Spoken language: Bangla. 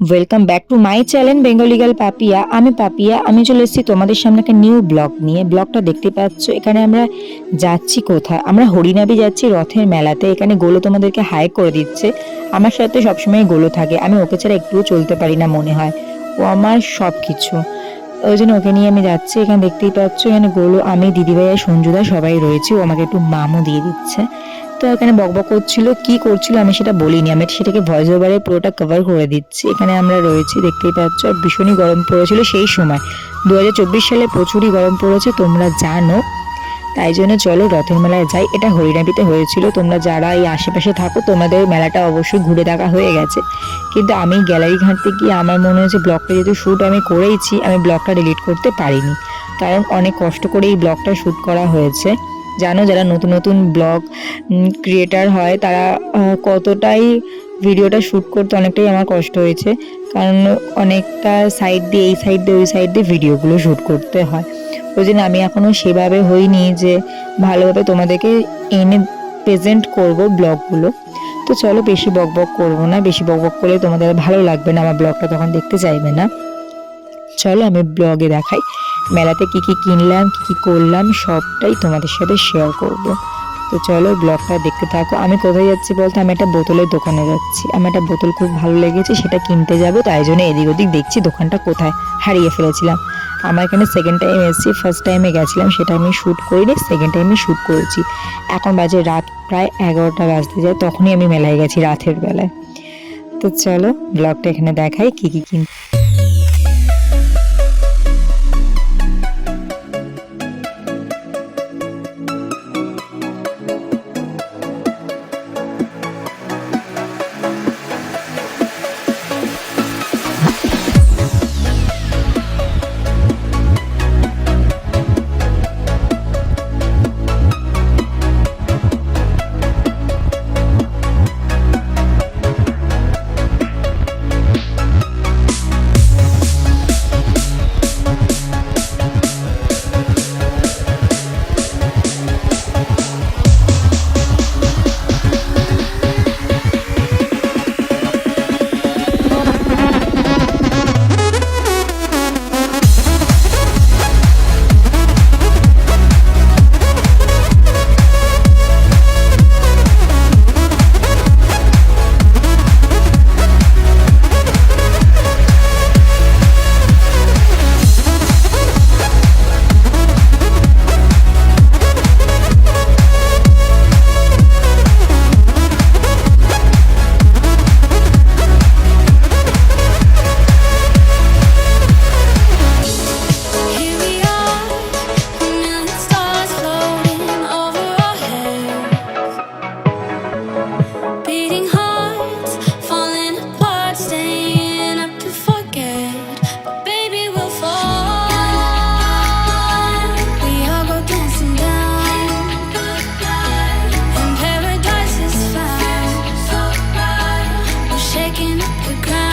Welcome back to my channel Bengali girl Papiya আমি পাপিয়া আমি চলে এসেছি তোমাদের সামনে একটা নিউ ব্লগ নিয়ে। ব্লগটা দেখতে পাচ্ছ, এখানে আমরা যাচ্ছি কোথায়? আমরা হরিনাবি যাচ্ছি রথের মেলাতে। এখানে গোলো তোমাদেরকে হাই করে দিচ্ছে। আমার সাথে সবসময় গোলো থাকে। আমি ওকে ছাড়া একটুও চলতে পারি না মনে হয়। ও আমার সব কিছু ওই জন্য ওকে নিয়ে আমি যাচ্ছি। এখানে দেখতেই পাচ্ছ, এখানে গোলো, আমি, দিদিভাই আর সঞ্জুদা সবাই রয়েছে। ও আমাকে একটু মামও দিয়ে দিচ্ছে। তো এখানে বকবক করছিল, কি করছিল আমি সেটা বলিনি। আমি সেটাকে ভয়েস ওভারে পুরোটা কভার করে দিচ্ছি। এখানে আমরা রয়েছি, দেখতেই পাচ্ছ আর ভীষণই গরম পড়েছিল সেই সময়। দু হাজার চব্বিশ সালে প্রচুরই গরম পড়েছে, তোমরা জানো। তাই জন্য চলো রথের মেলায় যাই। এটা হরিণাবিতে হয়েছিল। তোমরা যারা এই আশেপাশে থাকো, তোমাদের মেলাটা অবশ্যই ঘুরে দেখা হয়ে গেছে। কিন্তু আমি গ্যালারি ঘাঁটতে গিয়ে আমার মনে হয়েছে, ব্লগটা যেহেতু শ্যুট আমি করেইছি, আমি ব্লগটা ডিলিট করতে পারিনি। কারণ অনেক কষ্ট করে এই ব্লগটা শ্যুট করা হয়েছে। জানো যারা নতুন নতুন ব্লগ ক্রিয়েটার হয়, তারা কতটাই ভিডিওটা শ্যুট করতে অনেকটাই আমার কষ্ট হয়েছে। কারণ অনেকটা সাইড দিয়ে, এই সাইড দিয়ে, ওই সাইড দিয়ে ভিডিওগুলো শ্যুট করতে হয়। ওই জন্য আমি এখনও সেভাবে হইনি যে ভালোভাবে তোমাদেরকে এনে প্রেজেন্ট করব ব্লগগুলো। তো চলো বেশি বক বক করব না, বেশি বক বক করলে তোমাদের ভালো লাগবে না, আমার ব্লগটা তখন দেখতে চাইবে না। চলো আমি ব্লগে দেখাই। মেলাতে কি কি কিনলাম, কি কি করলাম, সবটাই তোমাদের সাথে শেয়ার করব। তো চলো ব্লগটা দেখতে থাকো। আমি কোথায় যাচ্ছি বলতে, আমি একটা বোতলের দোকানে যাচ্ছি। আমার একটা বোতল খুব ভালো লেগেছে, সেটা কিনতে যাব, তাই জন্য এদিক ওদিক দেখছি দোকানটা কোথায় হারিয়ে ফেলেছিলাম। আমার এখানে সেকেন্ড টাইম এসেছি ফার্স্ট টাইমে গেছিলাম, সেটা আমি শ্যুট করিনি সেকেন্ড টাইমে শ্যুট করেছি। এখন বাজে রাত প্রায় এগারোটা বাজতে যায়, তখনই আমি মেলায় গেছি রাতের বেলায়। তো চলো ব্লগটা এখানে দেখাই, কী কী কিন the kind